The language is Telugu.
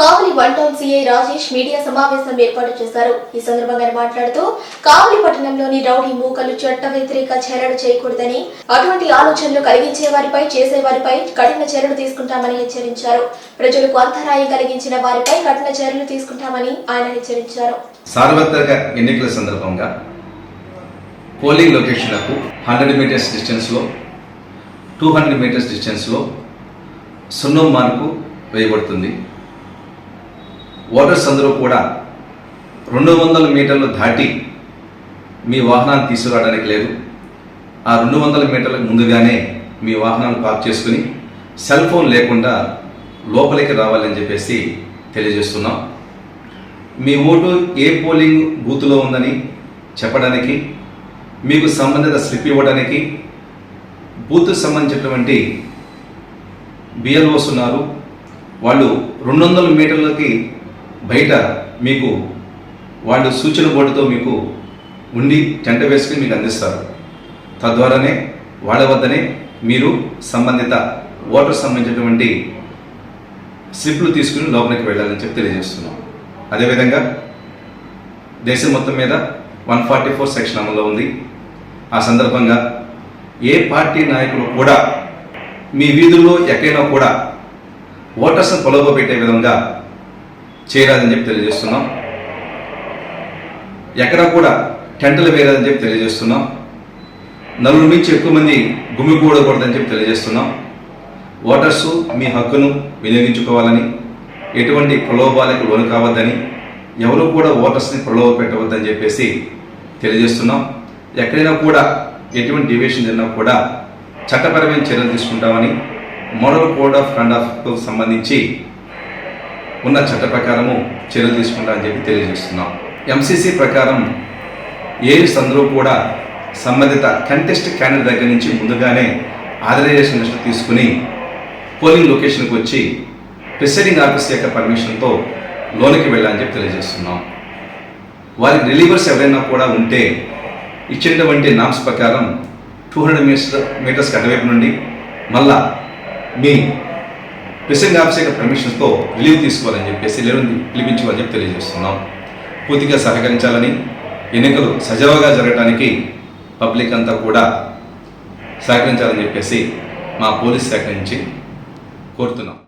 Kavali one town CI Rajesh media సమావేశం ఏర్పాటు చేశారు. ఈ సందర్భంగా మాట్లాడుతూ కావలి పట్టణంలోని రౌడీ మూకలు చట్ట వ్యతిరేక చర్యలు చేయకూడదని అటువంటి ఆలోచనలు కలిగించే వారిపై చేసే వారిపై కఠిన చర్యలు తీసుకుంటామని హెచ్చరించారు. ప్రజలకు అంతరాయం కలిగించిన వారిపై కఠిన చర్యలు తీసుకుంటామని ఆయన హెచ్చరించారు. సార్వత్రిక ఎన్నికల సందర్భంగా పోలింగ్ లొకేషన్లకు హండ్రెడ్ మీటర్స్ డిస్టెన్స్లో టూ హండ్రెడ్ మీటర్స్ డిస్టెన్స్లో సున్నం మార్కు వేయబడుతుంది. ఓటర్స్ అందరూ కూడా రెండు వందల మీటర్లు దాటి మీ వాహనాన్ని తీసుకురావడానికి లేదు. ఆ రెండు వందల మీటర్లకు ముందుగానే మీ వాహనాన్ని పార్క్ చేసుకుని సెల్ ఫోన్ లేకుండా లోపలికి రావాలని చెప్పేసి తెలియజేస్తున్నాం. మీ ఓటు ఏ పోలింగ్ బూత్లో ఉందని చెప్పడానికి మీకు సంబంధిత స్లిప్ ఇవ్వడానికి బూత్కు సంబంధించినటువంటి బిఎల్ఓస్ ఉన్నారు. వాళ్ళు రెండు వందల మీటర్లకి బయట మీకు వాళ్ళు సూచన బోర్డుతో మీకు ఉండి టెంట వేసుకుని మీకు అందిస్తారు. తద్వారానే వాళ్ళ వద్దనే మీరు సంబంధిత ఓటర్ సంబంధించినటువంటి స్లిప్లు తీసుకుని లోపలికి వెళ్ళాలని చెప్పి తెలియజేస్తున్నాం. అదేవిధంగా దేశం మొత్తం మీద వన్ ఫార్టీ ఫోర్ సెక్షన్ అమల్లో ఉంది. ఆ సందర్భంగా ఏ పార్టీ నాయకులు కూడా మీ వీధుల్లో ఎక్కడైనా కూడా ఓటర్స్ను పొలవబెట్టే విధంగా చేయరాదని చెప్పి తెలియజేస్తున్నాం. ఎక్కడ కూడా టెంటలు వేయరాదని చెప్పి తెలియజేస్తున్నాం. నలుగురు మించి ఎక్కువ మంది గుమికూడకూడదని చెప్పి తెలియజేస్తున్నాం. ఓటర్స్ మీ హక్కును వినియోగించుకోవాలని ఎటువంటి ప్రలోభాలకు లోను కావద్దని ఎవరు కూడా ఓటర్స్ని ప్రలోభ పెట్టవద్దని చెప్పేసి తెలియజేస్తున్నాం. ఎక్కడైనా కూడా ఎటువంటి డివేషన్ జరిగినా కూడా చట్టపరమైన చర్యలు తీసుకుంటామని మోడల్ కోడ్ ఆఫ్ కండక్ట్కు సంబంధించి ఉన్న చట్ట ప్రకారము చర్యలు తీసుకుంటామని చెప్పి తెలియజేస్తున్నాం. ఎంసీసీ ప్రకారం ఏరిస్ అందరూ కూడా సంబంధిత కంటెస్ట్ క్యాండిడేట్ దగ్గర నుంచి ముందుగానే ఆథరైజేషన్ లిస్ట్ తీసుకుని పోలింగ్ లొకేషన్కి వచ్చి ప్రిసైడింగ్ ఆఫీసర్ యొక్క పర్మిషన్తో లోనికి వెళ్ళాలని చెప్పి తెలియజేస్తున్నాం. వారికి రిలీవర్స్ ఎవరైనా కూడా ఉంటే ఇచ్చినటువంటి నామ్స్ ప్రకారం టూ హండ్రెడ్ మీటర్స్ మీటర్స్కి అటువైపు నుండి మళ్ళా మీ ప్రిసైడింగ్ ఆఫీసర్ యొక్క పర్మిషన్తో రిలీవ్ తీసుకోవాలని చెప్పేసి లేని పిలిపించుకోవాలని చెప్పి తెలియజేస్తున్నాం. పూర్తిగా సహకరించాలని ఎన్నికలు సజావుగా జరగడానికి పబ్లిక్ అంతా కూడా సహకరించాలని చెప్పేసి మా పోలీస్ శాఖ నుంచి కోరుతున్నాం.